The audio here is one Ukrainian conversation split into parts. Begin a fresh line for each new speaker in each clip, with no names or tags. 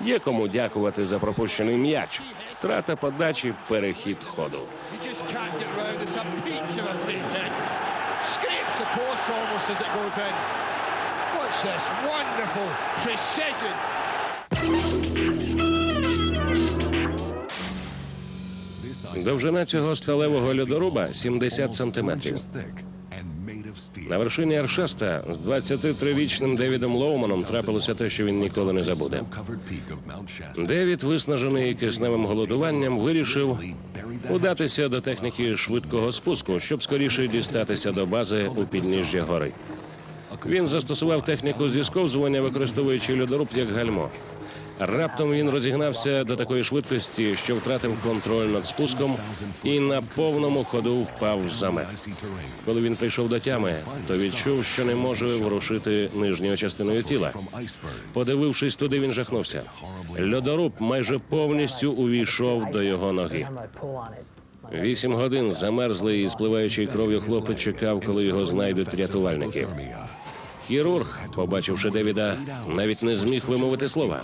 Є кому дякувати за пропущений м'яч. Втрата подачі, перехід ходу. Довжина цього сталевого льодоруба 70 сантиметрів. На вершині Аршеста з 23-річним Девідом Лоуманом трапилося те, що він ніколи не забуде. Девід, виснажений кисневим голодуванням, вирішив удатися до техніки швидкого спуску, щоб скоріше дістатися до бази у підніжжя гори. Він застосував техніку зісковзування, використовуючи льодоруб як гальмо. Раптом він розігнався до такої швидкості, що втратив контроль над спуском і на повному ходу впав в замет. Коли він прийшов до тями, то відчув, що не може ворушити нижньою частиною тіла. Подивившись туди, він жахнувся. Льодоруб майже повністю увійшов до його ноги. Вісім годин замерзлий і спливаючий кров'ю хлопець чекав, коли його знайдуть рятувальники. Хірург, побачивши Девіда, навіть не зміг вимовити слова.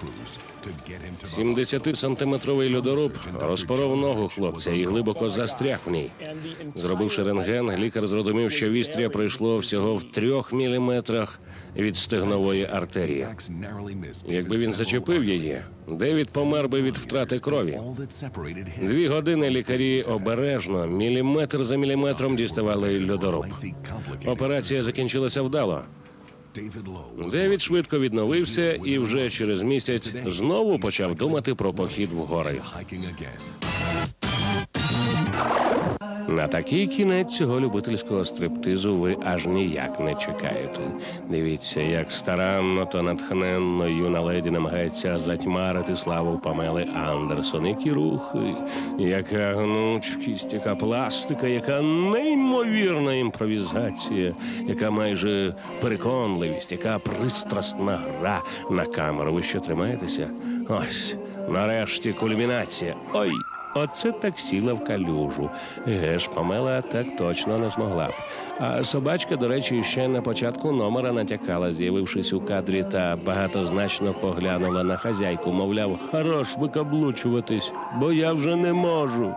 70-сантиметровий льодоруб розпоров ногу хлопця і глибоко застряг в ній. Зробивши рентген, лікар зрозумів, що вістря пройшло всього в трьох міліметрах від стегнової артерії. Якби він зачепив її, Девід помер би від втрати крові. Дві години лікарі обережно, міліметр за міліметром діставали льодоруб. Операція закінчилася вдало. Девід швидко відновився і вже через місяць знову почав думати про похід в гори. На такий кінець цього любительського стриптизу ви аж ніяк не чекаєте. Дивіться, як старанно та натхненно юна леді намагається затьмарити славу Памели Андерсон. Які рухи, яка гнучкість, яка пластика, яка неймовірна імпровізація, яка майже переконливість, яка пристрасна гра на камеру. Ви що тримаєтеся? Ось, нарешті кульмінація. Ой! Оце так сіла в калюжу. Геш, Памела так точно не змогла б. А собачка, до речі, ще на початку номера натякала, з'явившись у кадрі та багатозначно поглянула на хазяйку, мовляв, хорош викаблучуватись, бо я вже не можу.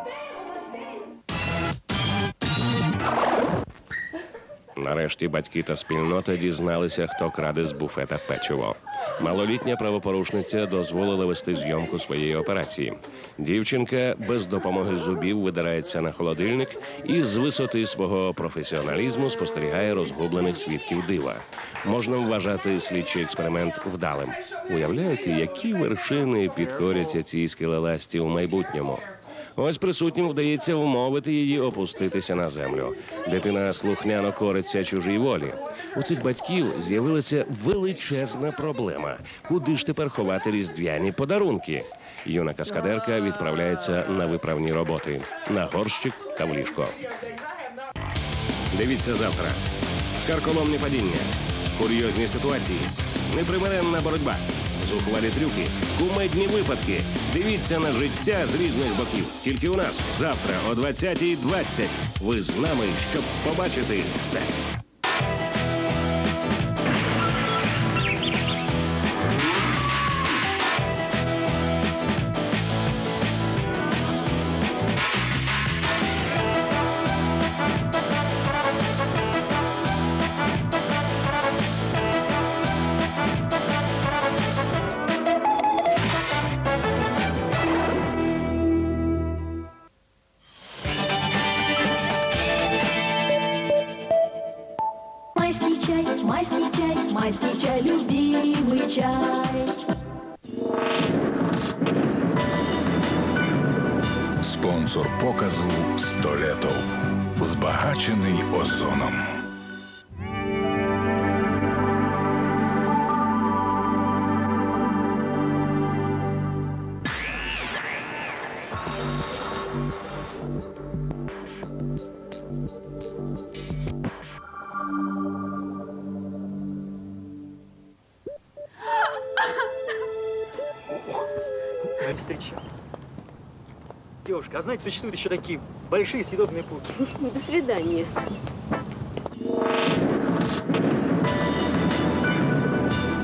Нарешті батьки та спільнота дізналися, хто краде з буфета печиво. Малолітня правопорушниця дозволила вести зйомку своєї операції. Дівчинка без допомоги зубів видирається на холодильник і з висоти свого професіоналізму спостерігає розгублених свідків дива. Можна вважати слідчий експеримент вдалим. Уявляєте, які вершини підкоряться цій скелеласті у майбутньому? Ось присутнім вдається вмовити її опуститися на землю. Дитина слухняно кориться чужій волі. У цих батьків з'явилася величезна проблема. Куди ж тепер ховати різдвяні подарунки? Юна каскадерка відправляється на виправні роботи на горщик та в ліжко. Дивіться завтра. Карколомні падіння, курйозні ситуації, непримиренна боротьба, зухвалі трюки, кумедні випадки. Дивіться на життя з різних боків. Тільки у нас завтра о 20.20. Ви з нами, щоб побачити все.
Чай, майский чай, майский чай, любимый чай.
Спонсор показу Столетов. Збагачений озоном.
существуют еще такие большие съедобные пауки?
До свидания.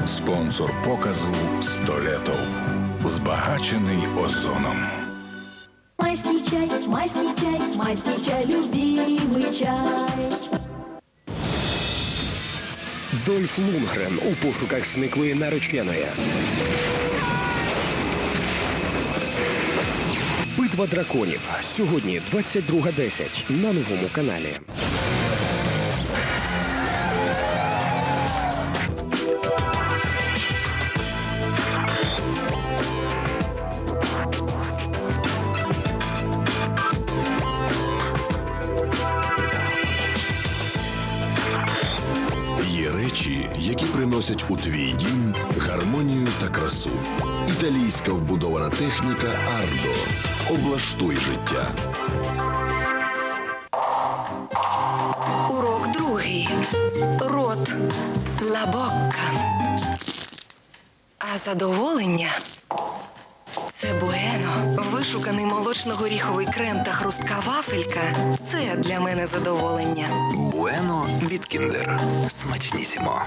Спонсор показу Столетов. збагачений озоном.
Майский чай, майский чай, майский чай, любимый чай.
Дольф Лунгрен у пошуках зниклої нареченої. Битва драконів. Сьогодні 22.10 на новому каналі.
Приносять у твій дім гармонію та красу. Італійська вбудована техніка Ардо. Облаштуй життя.
Урок другий. Рот. Лабокка. А задоволення це буено. Вишуканий молочно-горіховий крем та хрустка вафелька. Це для мене задоволення.
Буено від Кіндер. Смачнісімо.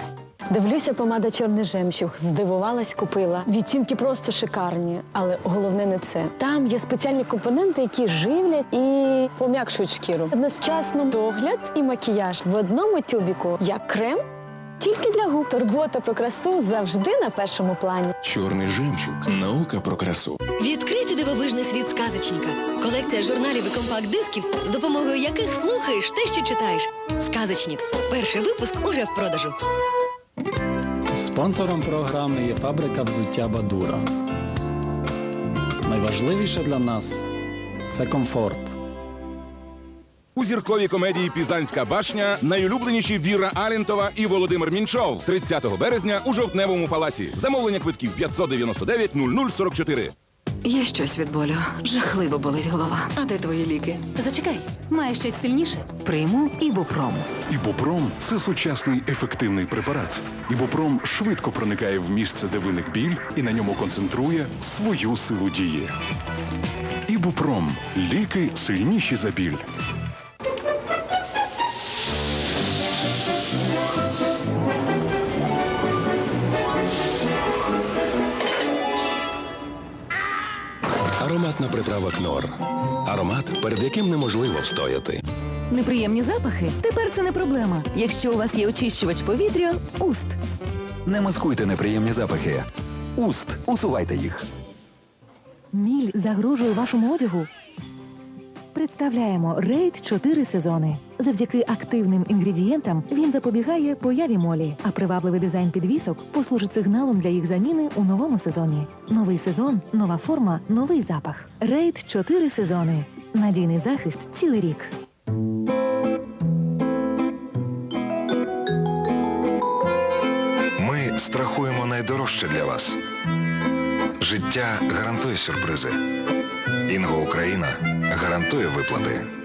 Дивлюся, помада чорний жемчуг. Здивувалась, купила. Відтінки просто шикарні, але головне не це. Там є спеціальні компоненти, які живлять і пом'якшують шкіру. Одночасно догляд і макіяж в одному тюбіку як крем. Тільки для губ турбота про красу завжди на першому плані.
Чорний жемчуг. Наука про красу.
Відкрити дивовижний світ сказочника. Колекція журналів і компакт-дисків, з допомогою яких слухаєш те, що читаєш. Сказочник. Перший випуск уже в продажу.
Спонсором програми є фабрика взуття Бадура. Найважливіше для нас це комфорт.
У зірковій комедії Пізанська башня найулюбленіші Віра Алінтова і Володимир Мінчов 30 березня у жовтневому палаці. Замовлення квитків 599 0044.
Є щось від болю. Жахливо болить голова. А де твої ліки?
Зачекай, має щось сильніше.
Прийму ібупром.
Ібупром це сучасний ефективний препарат. Ібупром швидко проникає в місце, де виник біль, і на ньому концентрує свою силу дії. Ібупром ліки сильніші за біль.
Ароматна приправа Кнор. Аромат, перед яким неможливо встояти.
Неприємні запахи. Тепер це не проблема. Якщо у вас є очищувач повітря, уст.
Не маскуйте неприємні запахи. Уст. Усувайте їх.
Міль загрожує вашому одягу. Представляємо рейд 4 сезони. Завдяки активним інгредієнтам він запобігає появі молі, а привабливий дизайн підвісок послужить сигналом для їх заміни у новому сезоні. Новий сезон, нова форма, новий запах. Рейд 4 сезони. Надійний захист цілий рік.
Ми страхуємо найдорожче для вас. Життя гарантує сюрпризи. Інго Україна гарантує виплати.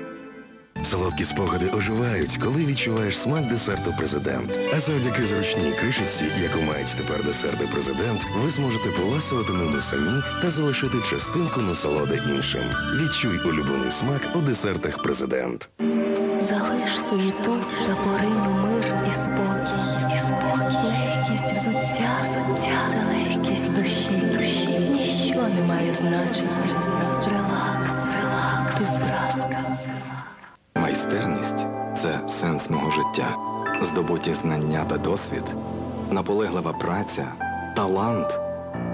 Солодкі спогади оживають, коли відчуваєш смак десерту президент. А завдяки зручній кришечці, яку мають тепер десерти президент, ви зможете поласувати ними самі та залишити частинку насолоди іншим. Відчуй улюблений смак у десертах президент.
Залиш суєту та поринь мир і спокій. І спокій. Легкість взуття, взуття це легкість душі. душі. Ніщо не має значення. Релакс, релакс, ти праска.
Сенс мого життя. Здобуті знання та досвід, наполеглива праця, талант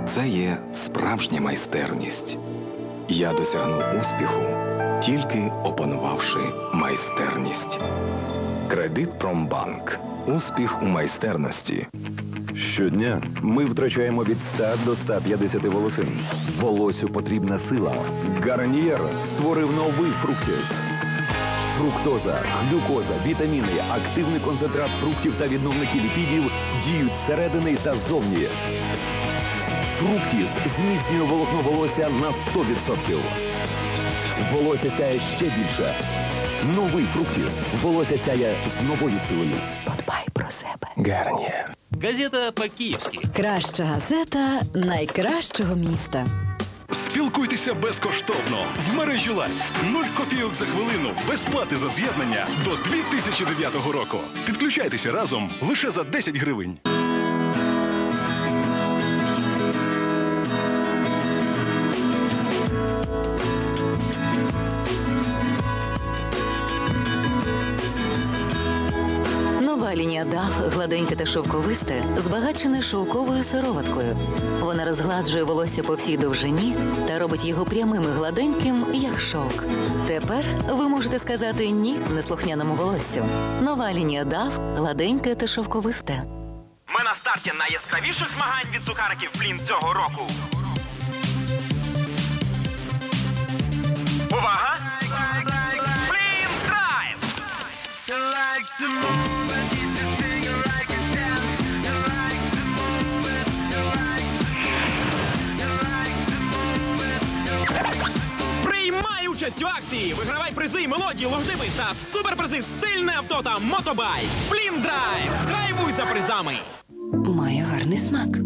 це є справжня майстерність. Я досягну успіху, тільки опанувавши майстерність. Кредит Промбанк. Успіх у майстерності.
Щодня ми втрачаємо від 100 до 150 волосин. Волосю потрібна сила. Гарнієр створив новий фруктіс. Фруктоза, глюкоза, вітаміни, активний концентрат фруктів та відновники ліпідів діють зсередини та ззовні. Фруктіс зміцнює волокно волосся на 100%. Волосся сяє ще більше. Новий фруктіс. Волосся сяє з новою силою.
Подбай про себе.
Гарнієр.
Газета по-київськи.
Краща газета найкращого міста.
Спілкуйтеся безкоштовно в мережі Лайф. Нуль копійок за хвилину, без плати за з'єднання до 2009 року. Підключайтеся разом лише за 10 гривень.
Лінія DAF, гладеньке та шовковисте, збагачене шовковою сироваткою. Вона розгладжує волосся по всій довжині та робить його прямим і гладеньким, як шовк. Тепер ви можете сказати ні неслухняному волоссю. Нова лінія DAF, гладеньке та шовковисте.
Ми на старті найяскравіших змагань від сухариків Флін цього року. Увага! Флін драйв!
Участь у акції! Вигравай призи, мелодії, логотипи та суперпризи стильне авто та мотобайк. Флін драйв! Драйвуй за призами!
Має гарний смак.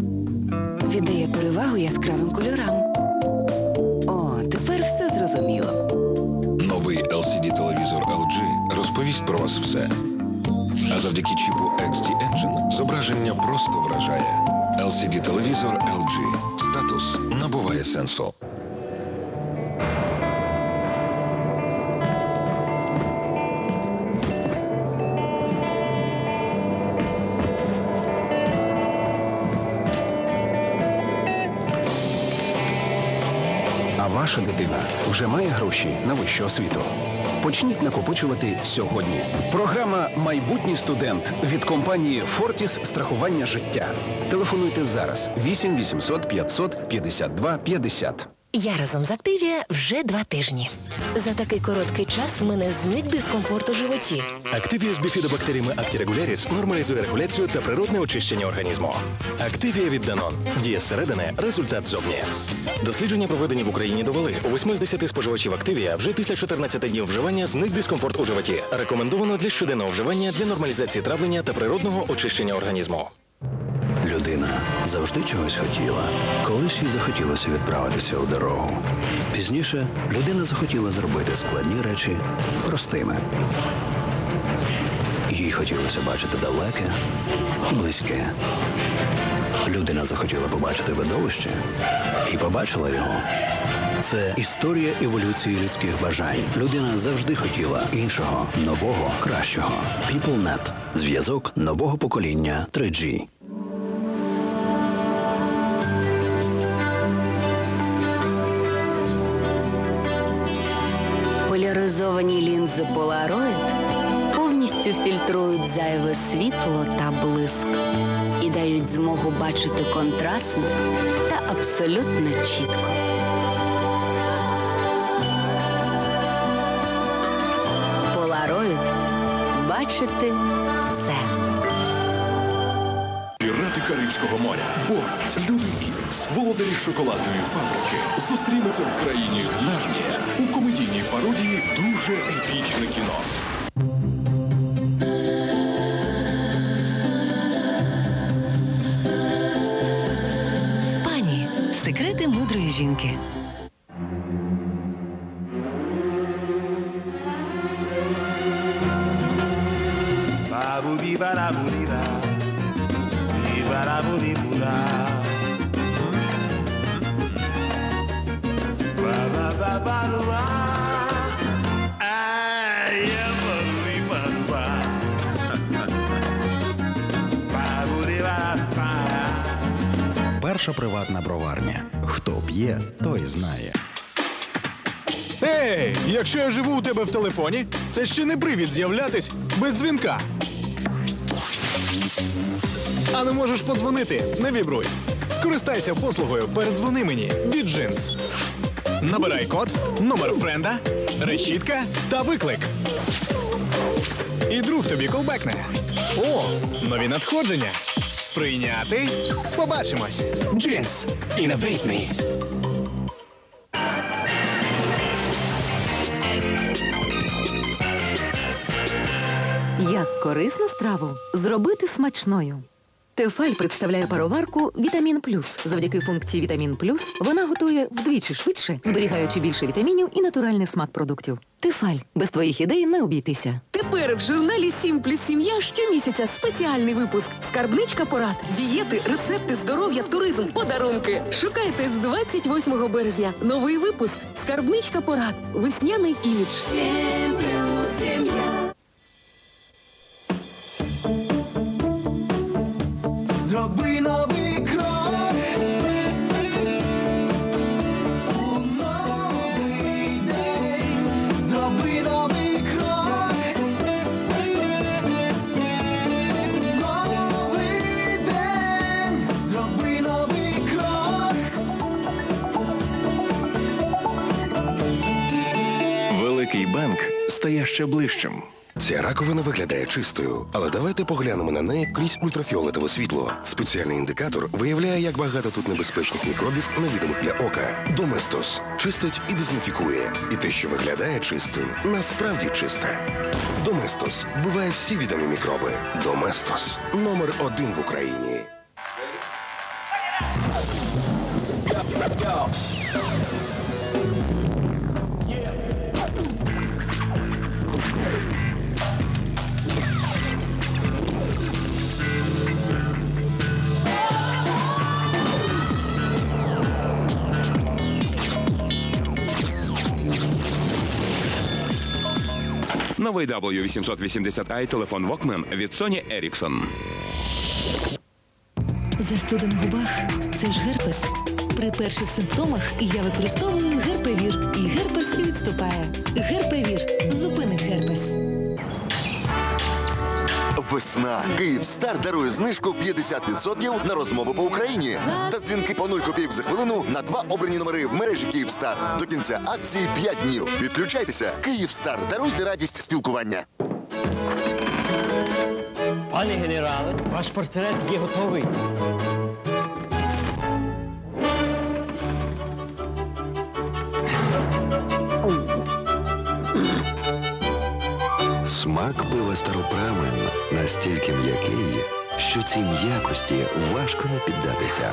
Віддає перевагу яскравим кольорам. О, тепер все зрозуміло.
Новий LCD-телевізор LG розповість про вас все. А завдяки чіпу XD Engine зображення просто вражає. LCD-телевізор LG. Статус набуває сенсу.
Ваша дитина вже має гроші на вищу освіту. Почніть накопичувати сьогодні. Програма Майбутній студент від компанії Фортіс страхування життя. Телефонуйте зараз 8 800 500 52 50.
Я разом з Активія вже два тижні. За такий короткий час в мене зник дискомфорт у животі.
Активія з біфідобактеріями Актірегуляріс нормалізує регуляцію та природне очищення організму. Активія від Данон. Діє зсередини, результат зовні. Дослідження, проведені в Україні, довели. У 8 з 10 споживачів Активія вже після 14 днів вживання зник дискомфорт у животі. Рекомендовано для щоденного вживання для нормалізації травлення та природного очищення організму.
Людина завжди чогось хотіла. Колись їй захотілося відправитися у дорогу. Пізніше людина захотіла зробити складні речі простими. Їй хотілося бачити далеке і близьке. Людина захотіла побачити видовище і побачила його. Це історія еволюції людських бажань. Людина завжди хотіла іншого, нового, кращого. PeopleNet – зв'язок нового покоління 3G.
Лінзи Polaroid повністю фільтрують зайве світло та блиск і дають змогу бачити контрастно та абсолютно чітко. Polaroid бачити все.
Пірати Карибського моря. Борт, Люди Ікс, володарі шоколадної фабрики зустрінуться в країні Нарнія у комедійній пародії дуже епічне кіно.
Пані, секрети мудрої жінки.
Ba-bu-di-ba-da-bu-di-da. Di-ba-da-bu-di-bu-da. Ba-ba-ba-ba-lu-ba. Ay-ya-ba-lu-di-ba-lu-ba. Ba-bu-di-ba-da-ba.
Приватна броварня. Хто п'є, той знає.
Ей, якщо я живу у тебе в телефоні, це ще не привід з'являтись без дзвінка. А не можеш подзвонити? Не вібруй. Скористайся послугою «Передзвони мені» від Джинс. Набирай код, номер френда, решітка та виклик. І друг тобі колбекне. О, нові надходження. Прийняти. Побачимось. Джинс. і me.
Як корисну страву зробити смачною. Тефаль представляє пароварку Вітамін Плюс. Завдяки функції Вітамін Плюс вона готує вдвічі швидше, зберігаючи більше вітамінів і натуральний смак продуктів. Тефаль без твоїх ідей не обійтися.
Тепер в журналі «7 плюс сім'я щомісяця спеціальний випуск Скарбничка порад. Дієти, рецепти, здоров'я, туризм, подарунки. Шукайте з 28 березня. Новий випуск Скарбничка порад. Весняний імідж.
7 плюс сім'я.
зроби
новий крок. У новий день зроби новий крок. У новий день зроби новий крок.
Великий
банк стає ще ближчим.
Ця раковина виглядає чистою, але давайте поглянемо на неї крізь ультрафіолетове світло. Спеціальний індикатор виявляє, як багато тут небезпечних мікробів, невідомих для ока. Доместос чистить і дезінфікує. І те, що виглядає чистим, насправді чисте. Доместос вбиває всі відомі мікроби. Доместос номер один в Україні.
Новий W880i телефон Walkman від Sony Ericsson.
Застуда на губах це ж герпес. При перших симптомах я використовую герпевір, і герпес відступає. Герпевір зупинить герпес.
Весна. Київстар дарує знижку 50% на розмови по Україні та дзвінки по 0 копійок за хвилину на два обрані номери в мережі Київстар. До кінця акції 5 днів. Підключайтеся. Київстар. Даруйте радість спілкування.
Пане генерале, ваш портрет є готовий.
Смак пива старопрамен настільки м'який, що цій м'якості важко не піддатися.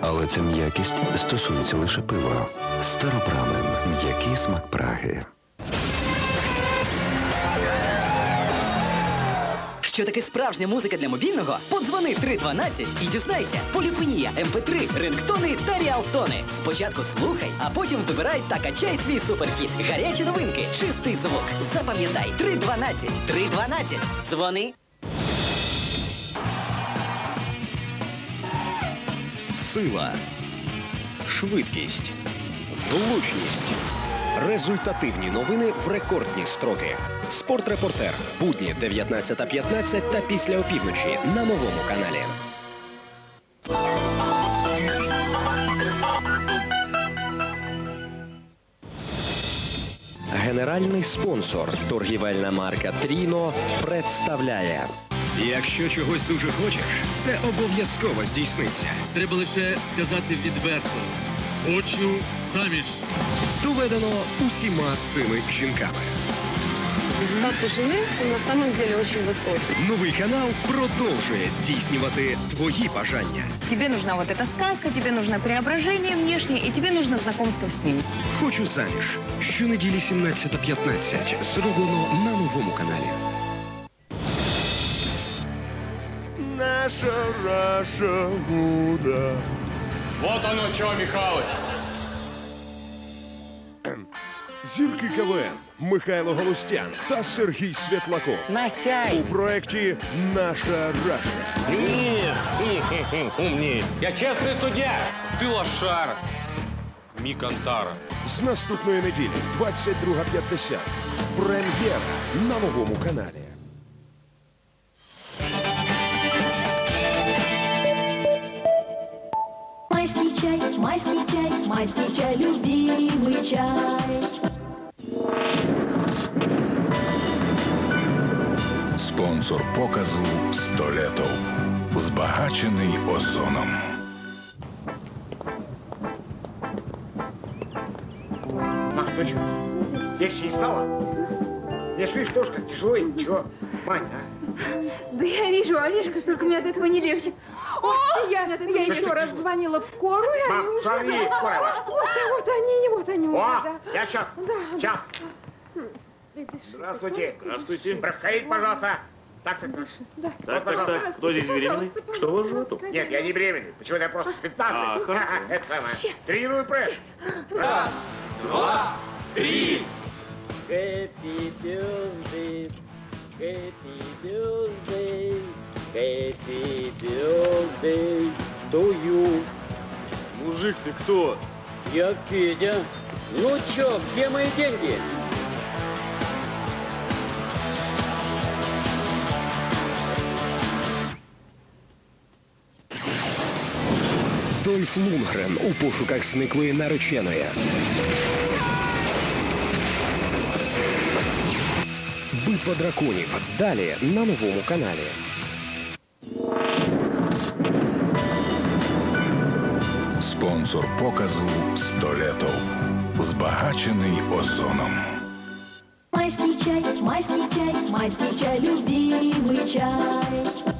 Але ця м'якість стосується лише пива. Старопрамен м'який смак Праги.
Що таке справжня музика для мобільного? Подзвони 312 і дізнайся. Поліфонія, МП3, рингтони та ріалтони. Спочатку слухай, а потім вибирай та качай свій суперхіт. Гарячі новинки, чистий звук. Запам'ятай 312. 312. Дзвони.
Сила, швидкість, влучність, результативні новини в рекордні строки. Спортрепортер. Будні 19.15 та після опівночі на новому каналі. Генеральний спонсор торгівельна марка Тріно представляє. Якщо чогось дуже хочеш, це обов'язково здійсниться.
Треба лише сказати відверто. Хочу заміж
Доведено усіма цими жінками.
Папа жены на самом деле очень высокий.
Новий канал продовжує здійснювати твої бажання.
Тебе нужна вот эта сказка, тебе нужно преображение внешнее, и тебе нужно знакомство с ним.
Хочу заміж. Щонеділі 17.15. Зроблено на новому каналі.
Наша Раша Гуда.
Вот оно что, Михалыч.
Зірки КВН Михайло Галустян та Сергій Світлаков.
Масяй.
У проєкті Наша Раша.
Ні, ні, умні. Я чесний суддя. Ти лошара. Мікантара.
З наступної неділі, 22.50. Прем'єра на новому каналі.
Майский чай, майский чай, майский чай, любимый чай.
Спонсор показу Столетов. Збагачений озоном.
Маш, ну что, легче не стало? Не видишь, тоже как тяжело и ничего. Мань, а?
Да я вижу, Олежка, только мне от этого не легче. О, я, я
ж
еще раз
тяжело?
звонила в скорую,
Мам, скорая ваша.
Вот, вот они, вот они уже,
О,
да.
я сейчас,
Да,
сейчас. Здравствуйте. Здравствуйте. Проходите, пожалуйста. Так, так, так.
Да.
Вот, пожалуйста.
Кто здесь беременный?
Что вас ждут? Нет, я не беременный. Почему-то я просто с 15. А, хорошо. Это самое. Тренируй пресс. Раз, два, три.
Happy birthday, happy birthday, happy birthday to you. Мужик, ты кто? Я Федя. Ну чё, где мои деньги?
Рольф Лунгрен у пошуках зниклої нареченої. Битва драконів. Далі на новому каналі.
Спонсор показу «Столетов». Збагачений озоном.
Майский чай, майський чай, майский чай, любимый чай.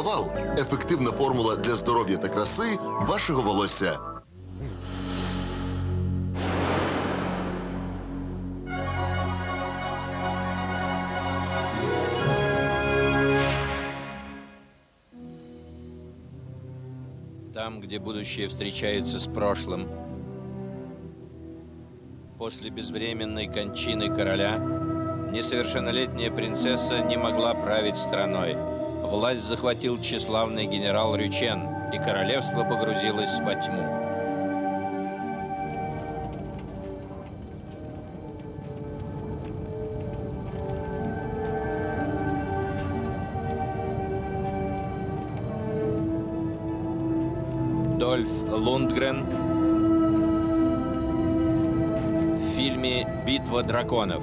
Фітовал ефективна формула для здоров'я та краси вашого волосся.
Там, где будущее встречается с прошлым. После безвременной кончины короля несовершеннолетняя принцесса не могла править страной. Власть захватил тщеславный генерал Рючен, и королевство погрузилось во тьму. Дольф Лундгрен в фильме «Битва драконов».